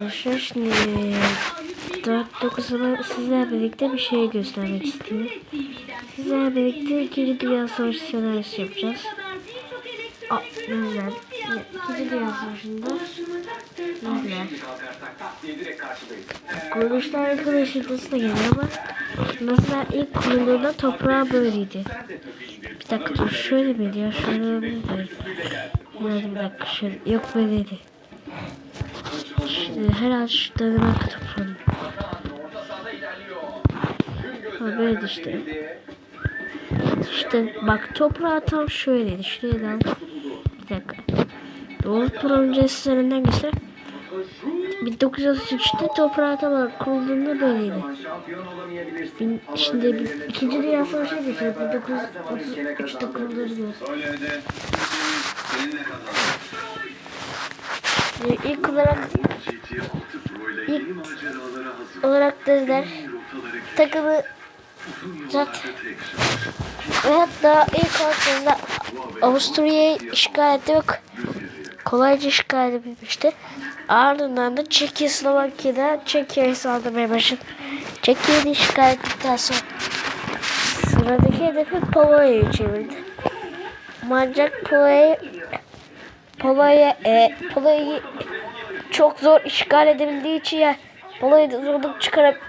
Arkadaşlar şimdi 4.9'a sizlerle birlikte bir şey göstermek istiyorum. Sizlerle birlikte 2. Dünya Savaşı senaryosu yapacağız. Aa, güzel. 2. Dünya Savaşı'nda güzel. Kuruluşlar arkadaşlıklısı da geliyor ama mesela ilk kurulduğunda toprağı böyleydi. Bir dakika dur şöyle miydi ya şöyle mi? Herhalde bir dakika şöyle yok böyleydi. Şimdi herhalde şu Danimarka toprağını. Ha böyle işte. İşte bak toprağı tam şöyleydi. Şuradan bir dakika. Doğu projeslerinden geçer. 1933'te toprağı tam olarak kurulduğunda böyleydi. Bin, şimdi bir, ikinci dünya savaşı geçiyor. 1933'te kurulduğunu diyoruz. Ee, İlk olarak ilk olarak dediler takımı zaten ve hatta ilk dediler Avusturya'yı işgal etti ve kolayca işgal edebilmişti. Ardından da Çekya Slovakya'da Çekya'yı saldırmaya başladı. Çekya'yı işgal ettikten sonra sıradaki hedefi Polonya'yı çevirdi. Ancak Polonya Polonya e, Polonya'yı çok zor işgal edebildiği için ya Polonya'da zorluk çıkarıp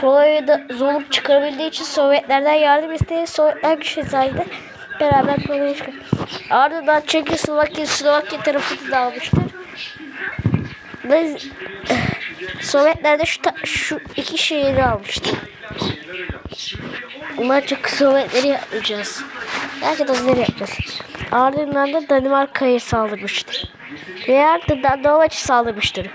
Polonya'da zorluk çıkarabildiği için Sovyetlerden yardım istedi. Sovyetler güçlü sayede beraber Polonya'yı işgal Ardından Çekoslovakya Slovakya tarafını da almıştır. Ve Sovyetler de şu, şu iki şehri almıştı. Bunlar çok Sovyetleri yapmayacağız. Belki de onları yapacağız. Ardından da Danimarka'ya saldırmıştır. Ve ardından Novaç'ı saldırmıştır.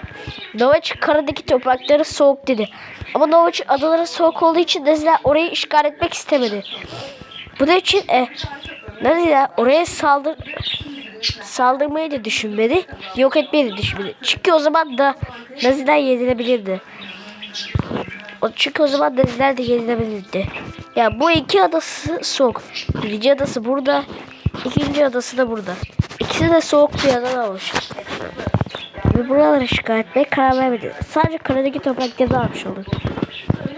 Novaç karadaki toprakları soğuk dedi. Ama Novaç adaları soğuk olduğu için Naziler orayı işgal etmek istemedi. Bunun için e, Naziler oraya saldır saldırmayı da düşünmedi. Yok etmeyi de düşünmedi. Çünkü o zaman da Naziler yenilebilirdi. O çünkü o zaman Naziler de yenilebilirdi. Ya bu iki adası soğuk. Birinci adası burada. İkinci adası da burada. İkisi de soğuk bir adadan oluşuyor. Ve buraları işgal etmeye karar vermedi. Sadece karadaki toprakları almış oldu.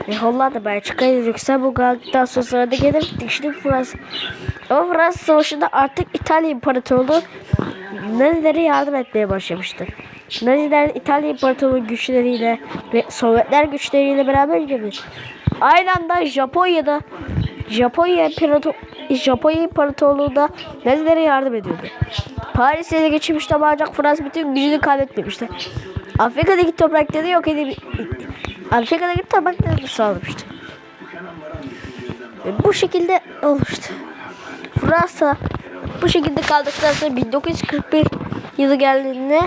Ve Hollanda Belçika'yı Lüksemburg aldıktan sonra sırada gelir. Şimdi Fransa. Ama Fransa Savaşı'nda artık İtalya İmparatorluğu Nazilere yardım etmeye başlamıştı. Naziler İtalya İmparatorluğu güçleriyle ve Sovyetler güçleriyle beraber girdi. Aynı anda Japonya'da Japonya İmparator Japonya İmparatorluğu da Nazilere yardım ediyordu. Paris ele geçirmişti ama ancak Fransa bütün gücünü kaybetmemişti. Afrika'daki toprakları yok edip Afrika'daki toprakları sağlamıştı. Bu şekilde olmuştu. Fransa bu şekilde kaldıktan sonra 1941 yılı geldiğinde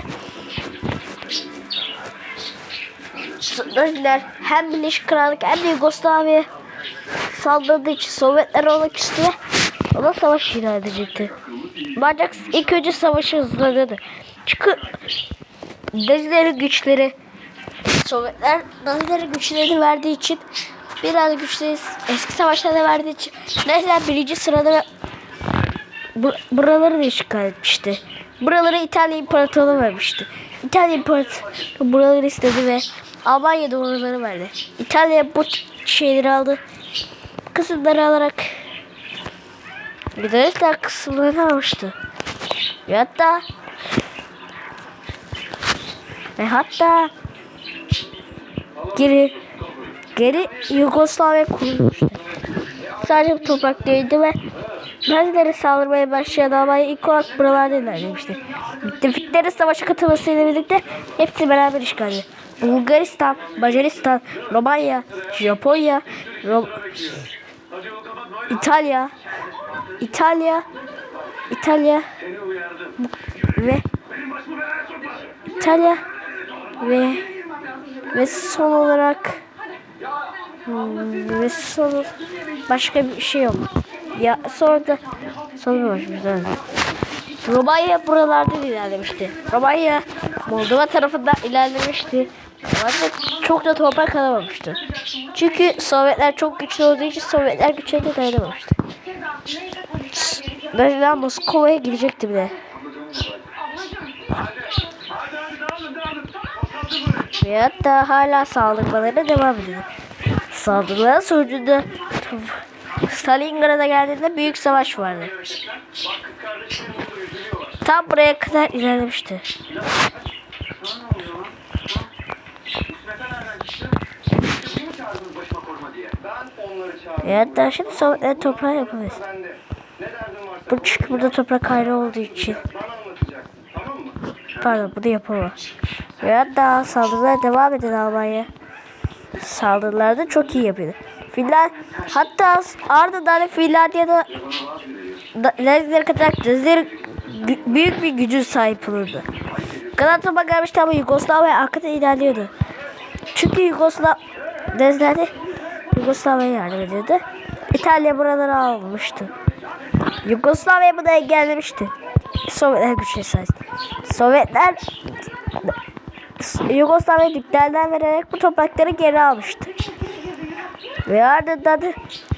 Naziler hem Birleşik Krallık hem de Yugoslavya saldırdığı için Sovyetler olmak istiyor. Ona savaş ilan edecekti. Ancak ilk önce savaşı hızlanıyordu. Çünkü Nazilerin güçleri Sovyetler Nazilerin güçlerini verdiği için biraz güçleri eski savaşlarda verdiği için Naziler birinci sırada buraları da işgal etmişti. Buraları İtalya İmparatorluğu vermişti. İtalya İmparatorluğu buraları istedi ve Almanya da oraları verdi. İtalya bu şeyleri aldı. Kısımları alarak Yunanistan kısımlarını almıştı. Ve hatta ve hatta geri geri Yugoslavya kurulmuştu. Sadece bu toprak değildi ve Nazilere saldırmaya başlayan Almanya ilk olarak buralarda ilerlemişti. Müttefiklerin savaşa katılmasıyla birlikte hepsi beraber işgal. Bulgaristan, Macaristan, Romanya, Japonya, Rom İtalya, İtalya, İtalya ve İtalya ve ve son olarak hmm, ve son başka bir şey yok. Ya sonra da sonra başmış yani. Romanya buralarda ilerlemişti. Romanya Moldova tarafından ilerlemişti. Ama çok da toprak alamamıştı. Çünkü Sovyetler çok güçlü olduğu için Sovyetler güçlerine dayanamamıştı. Mesela Moskova'ya gidecekti bile. Ve hatta hala saldırmalarına devam ediyor. Saldırılar sonucunda Stalingrad'a geldiğinde büyük savaş vardı. Tam buraya kadar ilerlemişti. Ve hatta şimdi Sovyetler toprağı yapamayız. Ben de. Ne derdin varsa Bu çünkü burada toprak ayrı olduğu için. Pardon bunu yapamam. Ve hatta saldırılar devam eden Almanya. Saldırılarda çok iyi yapıyordu. Finland hatta ardından Finlandiya'da da- Naziler kadar Naziler büyük bir gücün sahip olurdu. Kanatoma gelmişti ama Yugoslavya arkada ilerliyordu. Çünkü Yugoslav Naziler de Yugoslavya'ya yardım ediyordu. İtalya buraları almıştı. Yugoslavya bunu engellemişti. Sovyetler güçleri sayesinde. Sovyetler Yugoslavya nükleerden vererek bu toprakları geri almıştı. Ve ardından da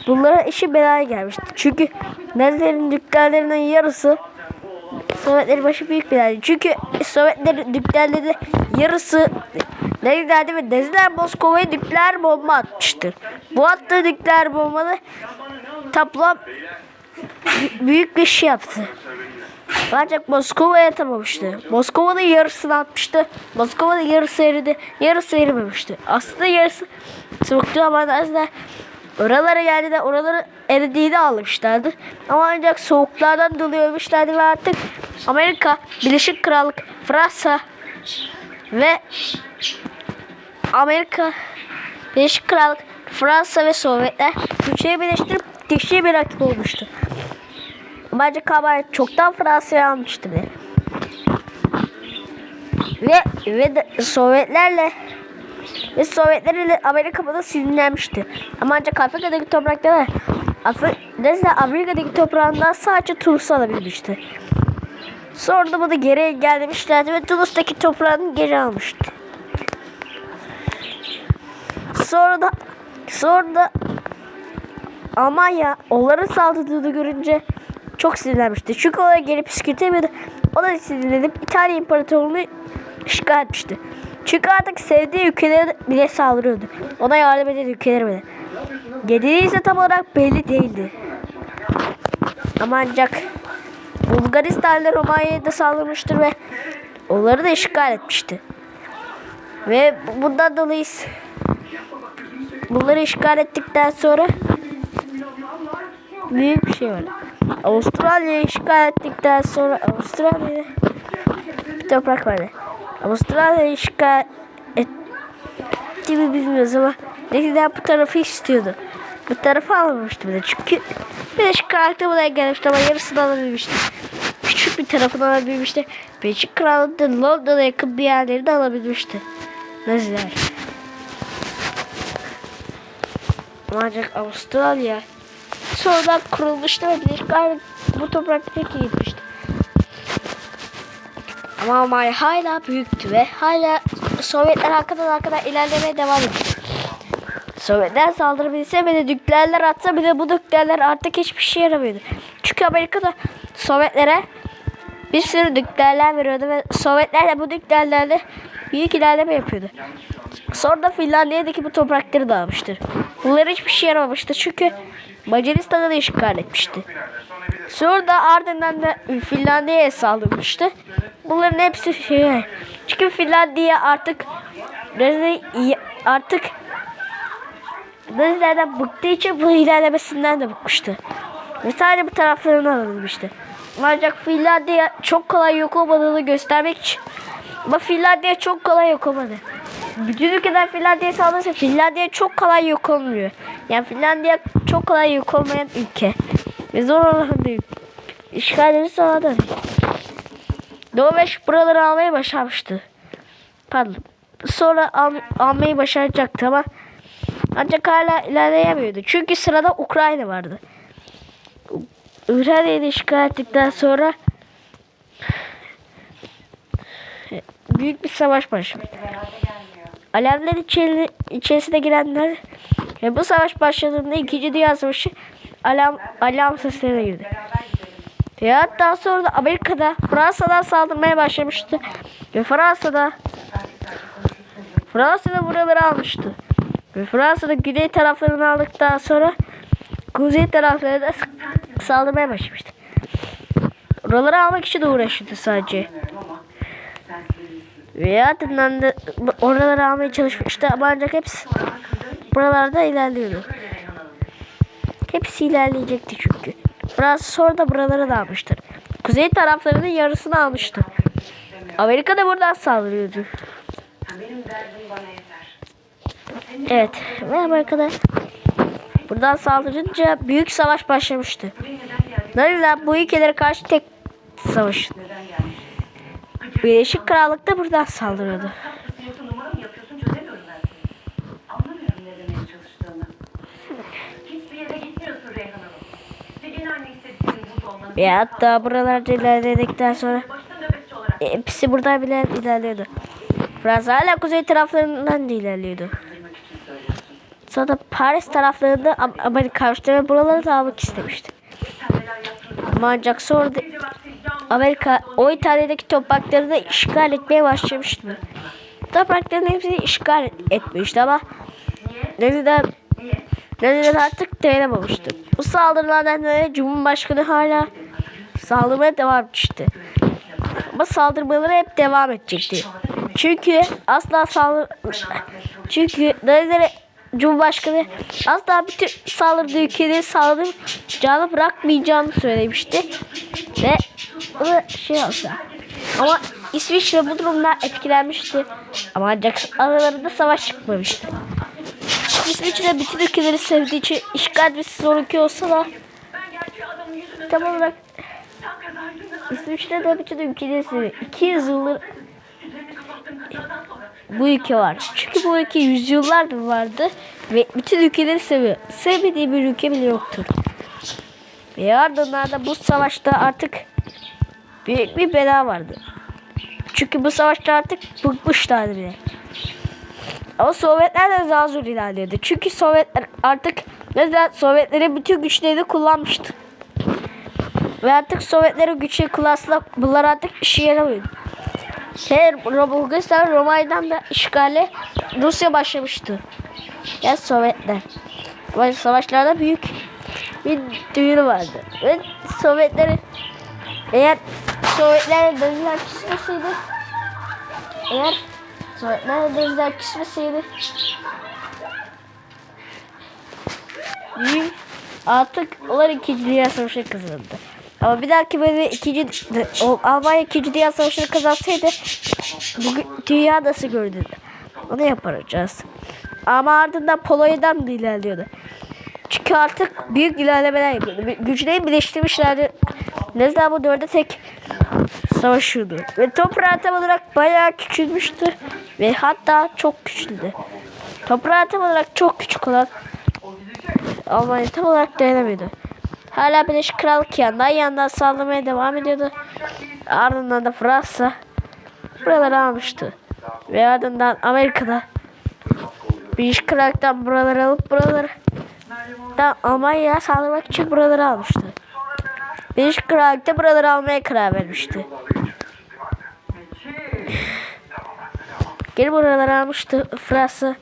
bunlara işi belaya gelmişti. Çünkü Nazilerin nükleerlerinin yarısı Sovyetlerin başı büyük belaydı. Çünkü Sovyetlerin nükleerleri yarısı Nazilerdi ve Naziler Moskova'ya nükleer bomba atmıştır. Bu attığı nükleer bombanı toplam büyük bir şey yaptı. Ancak Moskova'ya atamamıştı. Moskova'nın yarısını atmıştı. Moskova'nın yarısı eridi. Yarısı erimemişti. Aslında yarısı soğuktu ama Naziler oralara geldi de oraları eridiğini almışlardı. Ama ancak soğuklardan dolayı ölmüşlerdi ve artık Amerika, Birleşik Krallık, Fransa ve Amerika, Birleşik Krallık, Fransa ve Sovyetler güçleri birleştirip dişli bir rakip olmuştu. Bence Kabay çoktan Fransa'ya almıştı bile. Ve ve de Sovyetlerle ve Sovyetler ile Amerika buna sinirlenmişti. Ama ancak Afrika'daki topraklar Afri Neyse Amerika'daki toprağından sadece Tunus'u alabilmişti. Sonra da bunu geri engellemişlerdi ve Tunus'taki toprağını geri almıştı. Sonra da sonra da Almanya onların saldırdığını görünce çok sinirlenmişti. Çünkü oraya gelip püskürtemiyordu. O da sinirlenip İtalya İmparatorluğu'nu işgal etmişti. Çünkü artık sevdiği ülkelere bile saldırıyordu. Ona yardım eden ülkelere bile. Gedeli ise tam olarak belli değildi. Ama ancak Bulgaristan ile Romanya'ya da saldırmıştır ve onları da işgal etmişti. Ve bundan dolayı bunları işgal ettikten sonra büyük bir şey var. Avustralya'yı işgal ettikten sonra Avustralya'da bir toprak vardı. Avustralya'yı işgal etti mi bilmiyoruz ama Neyse bu tarafı istiyordu. Bu tarafı almamıştı bile çünkü Birleşik Krallık'ta buna gelmişti ama yarısını alabilmişti. Küçük bir tarafını alabilmişti. Birleşik Krallık'ta Londra'ya yakın bir yerleri de alabilmişti. Naziler. Ancak Avustralya sonradan kurulmuştu ve Birleşik Krallık bu topraklara gitmişti. Ama Almanya hala büyüktü ve hala Sovyetler arkadan arkadan ilerlemeye devam ediyor. Sovyetler saldırabilse bile nükleerler atsa bile bu nükleerler artık hiçbir şey yaramıyordu. Çünkü Amerika'da Sovyetlere bir sürü nükleerler veriyordu ve Sovyetler de bu nükleerlerle büyük ilerleme yapıyordu. Sonra da Finlandiya'daki bu toprakları da almıştır. Bunlar hiçbir şey yaramamıştı çünkü Macaristan'ı da işgal etmişti. Sonra da ardından da Finlandiya'ya saldırmıştı. Bunların hepsi şey. Çünkü Finlandiya artık artık Nazilerden bıktığı için bu ilerlemesinden de bıkmıştı. Ve sadece bu taraflarını alabilmişti. Ancak Finlandiya çok kolay yok olmadığını göstermek için ama Finlandiya çok kolay yok olmadı. Bütün ülkeler Finlandiya'ya saldırırsa Finlandiya çok kolay yok olmuyor. Yani Finlandiya çok kolay yok olmayan ülke. Ve zor olan değil. İşgalleri sağladı. Norveç buraları almaya başarmıştı. Pardon. Sonra al, almayı başaracaktı ama ancak hala ilerleyemiyordu. Çünkü sırada Ukrayna vardı. Ukrayna'yı da işgal ettikten sonra büyük bir savaş başladı. Alevler içeri, içerisine girenler ve bu savaş başladığında 2. Dünya Savaşı alarm, alarm seslerine girdi. Ve hatta sonra da Amerika'da Fransa'dan saldırmaya başlamıştı. Ve Fransa'da Fransa da buraları almıştı. Ve Fransa'da güney taraflarını aldıktan sonra kuzey taraflarına da saldırmaya başlamıştı. Oraları almak için uğraşıyordu sadece. Ve ardından da bu- oraları almaya çalışmıştı ama ancak hepsi buralarda ilerliyordu. Hepsi ilerleyecekti çünkü. Fransa sonra da buraları da almıştır. Kuzey taraflarının yarısını almıştı. Amerika da buradan saldırıyordu. Evet ve Amerika'da buradan saldırınca büyük savaş başlamıştı. Neden bu ülkelere karşı tek savaş. Birleşik Krallık da buradan saldırıyordu. Burada. Ve hatta buralarda ilerledikten sonra e, hepsi buradan bile ilerliyordu. Fransa hala kuzey taraflarından da ilerliyordu. Sonra Paris taraflarında Am- Amerika ve buraları da almak istemişti. Ama ancak sonra Amerika o İtalya'daki toprakları da işgal etmeye başlamıştı. Toprakların hepsini işgal et- etmişti ama Naziler, Naziler artık dayanamamıştı. Bu saldırılardan dolayı Cumhurbaşkanı hala saldırmaya devam etmişti. Ama saldırmaları hep devam edecekti. Çünkü asla saldır... Çünkü Nazilere Cumhurbaşkanı asla bütün saldırdığı ülkeleri saldıracağını bırakmayacağını söylemişti. Ve o da şey olsa. Ama İsviçre bu durumdan etkilenmişti. Ama ancak aralarında savaş çıkmamıştı. İsviçre bütün ülkeleri sevdiği için işgal bir zor ülke olsa da tam olarak. İsviçre de bütün ülkeleri seviyor. 200 yıldır bu ülke var. Çünkü bu ülke yüzyıllardır vardı ve bütün ülkeleri seviyor. Sevmediği bir ülke bile yoktur. Ve ardından da bu savaşta artık büyük bir bela vardı. Çünkü bu savaşta artık bıkmışlardı bile. Ama Sovyetler de daha zor ilerliyordu. Çünkü Sovyetler artık neden Sovyetlerin bütün güçlerini kullanmıştı. Ve artık Sovyetlerin güçleri kullansa bunlar artık işe yaramıyordu. Her Bulgaristan Romanya'dan da işgale Rusya başlamıştı. Yani Sovyetler. Savaşlarda büyük bir düğünü vardı. Ve Sovyetleri eğer Sovyetler denizler küsmeseydi eğer Sovyetler denizler küsmeseydi büyük artık onlar 2. Dünya Savaşı'nı kazandı. Ama bir dahaki böyle ikinci o, Almanya 2. Dünya Savaşı'nı kazansaydı bugün dünya nasıl görünürdü? Onu yapacağız. Ama ardından Polonya'dan da ilerliyordu. Çünkü artık büyük ilerlemeler yapıyordu. Güçleri birleştirmişlerdi. Ne zaman bu dörde tek savaşıyordu. Ve toprağı tam olarak bayağı küçülmüştü. Ve hatta çok güçlüydü. Toprağı tam olarak çok küçük olan Almanya tam olarak dayanamıyordu. Hala Birleşik Krallık yandan yandan saldırmaya devam ediyordu. Ardından da Fransa buraları almıştı. Ve ardından Amerika'da Birleşik Krallık'tan buraları alıp buraları da Almanya'ya saldırmak için buraları almıştı. Birleşik Krallık da buraları almaya karar vermişti. Geri buraları almıştı Fransa.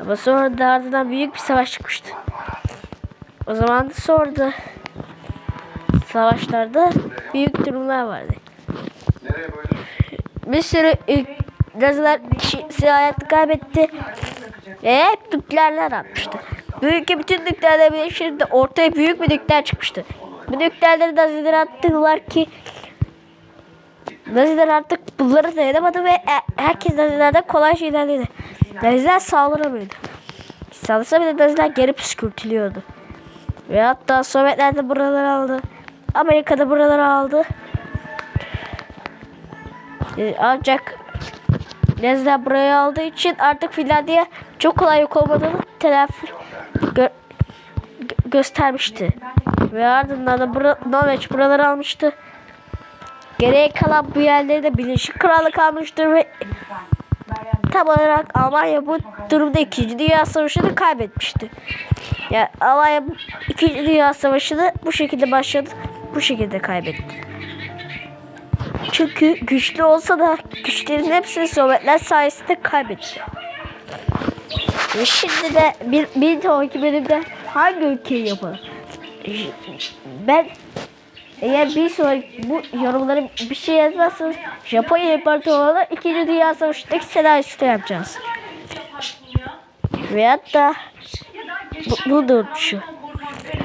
Ama sonra da ardından büyük bir savaş çıkmıştı. O zaman da sonra da savaşlarda büyük durumlar vardı. Bir sürü Naziler kişisi hayatını kaybetti. Ve hep nükleerler atmıştı. Bu ülke bütün nükleerler birleştiğinde ortaya büyük bir nükleer çıkmıştı. Bu nükleerleri Naziler attılar ki Naziler artık bunları dayanamadı ve e- herkes Nazilerden kolay şeyler dedi. Naziler saldıramıyordu. Saldırsa bile Naziler geri püskürtülüyordu. Ve hatta Sovyetler de buraları aldı. Amerika da buraları aldı. Ee, Ancak Naziler burayı aldığı için artık Finlandiya çok kolay yok olmadığını telafi gö- göstermişti. Ve ardından da bura, Norveç buraları almıştı. Geriye kalan bu yerleri de Birleşik Krallık almıştır ve tam olarak Almanya bu durumda 2. Dünya Savaşı'nı kaybetmişti. Yani Almanya 2. Dünya Savaşı'nı bu şekilde başladı, bu şekilde kaybetti. Çünkü güçlü olsa da güçlerin hepsini Sovyetler sayesinde kaybetti. Ve şimdi de bir, bir sonraki bölümde hangi ülkeyi yapalım? Ben eğer bir sonraki bu yorumlara bir şey yazmazsanız Japonya İmparatorluğu'na 2. Dünya Savaşı'ndaki senaryosunu yapacağız. Veyahut da bu, bu da şu.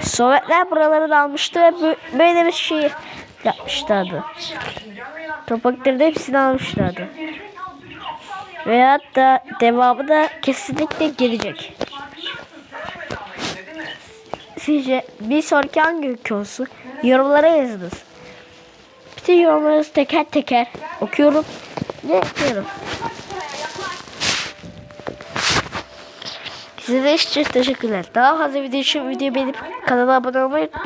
Sovyetler buraları da almıştı ve bö- böyle bir şey yapmışlardı. Toprakları da hepsini almışlardı. Veyahut da devamı da kesinlikle gelecek. Sizce bir sonraki hangi ülke olsun? Yorumlara yazınız. Bütün yorumlarınızı teker teker okuyorum ve ekliyorum. Size için teşekkürler. Daha fazla video için videoyu beğenip kanala abone olmayı unutmayın.